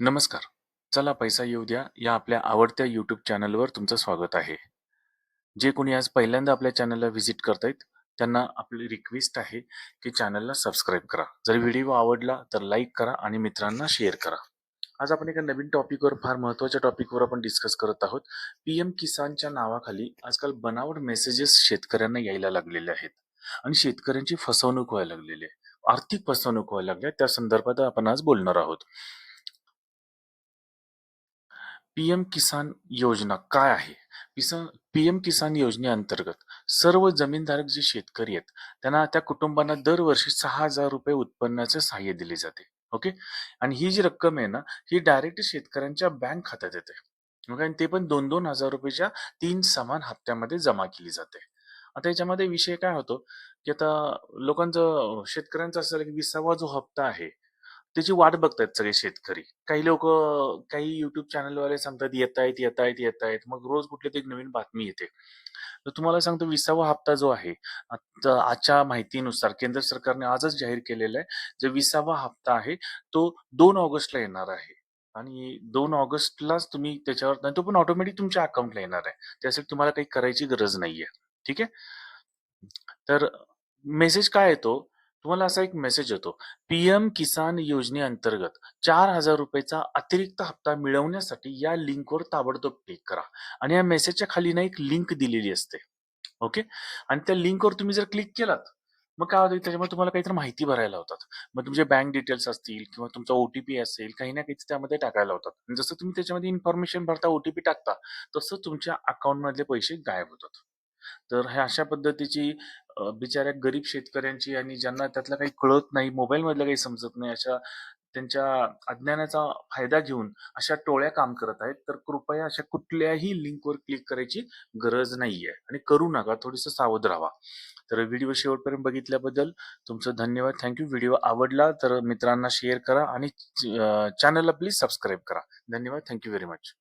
नमस्कार. चला पैसा येऊ द्या या आपल्या आवडत्या यूट्यूब चॅनलवर तुमचं स्वागत आहे. जे कोणी आज पहिल्यांदा आपल्या चॅनलला व्हिजिट करतायत त्यांना आपली रिक्वेस्ट आहे की चॅनलला सबस्क्राईब करा. जर व्हिडिओ आवडला तर लाईक करा आणि मित्रांना शेअर करा. आज आपण एका नवीन टॉपिकवर फार महत्त्वाच्या टॉपिकवर आपण डिस्कस करत आहोत. पीएम किसानच्या नावाखाली आजकाल बनावट मेसेजेस शेतकऱ्यांना यायला लागलेले आहेत आणि शेतकऱ्यांची फसवणूक व्हायला लागलेली आहे. आर्थिक फसवणूक व्हायला लागली त्या संदर्भात आपण आज बोलणार आहोत. पीएम किसान योजना काय आहे? किसान पीएम किसान योजनेअंतर्गत सर्व जमीनधारक जे शेतकरी आहेत त्यांना त्या कुटुंबांना दरवर्षी सहा हजार रुपये उत्पन्नाचे सहाय्य दिले जाते. ओके. आणि ही जी रक्कम आहे ना, ही डायरेक्ट शेतकऱ्यांच्या बँक खात्यात येते. ओके. आणि ते पण दोन दोन हजार रुपयेच्या तीन समान हप्त्यामध्ये जमा केली जाते. आता याच्यामध्ये विषय काय होतो, की आता लोकांचं शेतकऱ्यांचं असं की 20वा जो हप्ता आहे, त्याची वाट बघतायत सगळे शेतकरी. काही लोकं काही YouTube चॅनलवाले सांगतात येतायत, येतायत, येतायत. मग रोज कुठली तरी नवीन बातमी येते. तर तुम्हाला सांगतो 20वा हप्ता जो आहे, आता आजच्या माहितीनुसार केंद्र सरकारने आजच जाहीर केलेला आहे. जो 20वा हप्ता आहे, तो 2 ऑगस्टला येणार आहे. आणि 2 ऑगस्टलाच तुम्ही त्याच्यावर आणि तो पण ऑटोमॅटिक तुमच्या अकाउंटला येणार आहे. त्यासाठी तुम्हाला काही करायची गरज नाहीये. ठीक आहे. तर मेसेज काय येतो? तुम्हाला असा एक मेसेज येतो. पीएम किसान योजनेअंतर्गत चार हजार रुपयेचा अतिरिक्त हप्ता मिळवण्यासाठी या लिंकवर ताबडतोब क्लिक करा. आणि या मेसेजच्या खाली ना एक लिंक दिलेली असते. ओके. आणि त्या लिंकवर तुम्ही जर क्लिक केलात, मग काय होतं त्याच्यामध्ये तुम्हाला काहीतरी माहिती भरायला होतात मग तुमचे बँक डिटेल्स असतील किंवा तुमचा ओटीपी असेल, काही ना काही त्यामध्ये टाकायला होतात आणि जसं तुम्ही त्याच्यामध्ये इन्फॉर्मेशन भरता, ओटीपी टाकता, तसं तुमच्या अकाउंटमधले पैसे गायब होतात. तर ह्या अशा पद्धतीची बिचाऱ्या गरीब शेतकऱ्यांची आणि ज्यांना त्यातलं काही कळत नाही, मोबाईलमधलं काही समजत नाही, अशा त्यांच्या अज्ञानाचा फायदा घेऊन अशा टोळ्या काम करत आहेत. तर कृपया अशा कुठल्याही लिंकवर क्लिक करायची गरज नाहीये आणि करू नका. थोडंसं सावध राहा तर व्हिडिओ शेवटपर्यंत बघितल्याबद्दल तुमचं धन्यवाद. थँक्यू व्हिडिओ आवडला तर मित्रांना शेअर करा आणि चॅनलला प्लीज सबस्क्राईब करा. धन्यवाद. Thank you very much.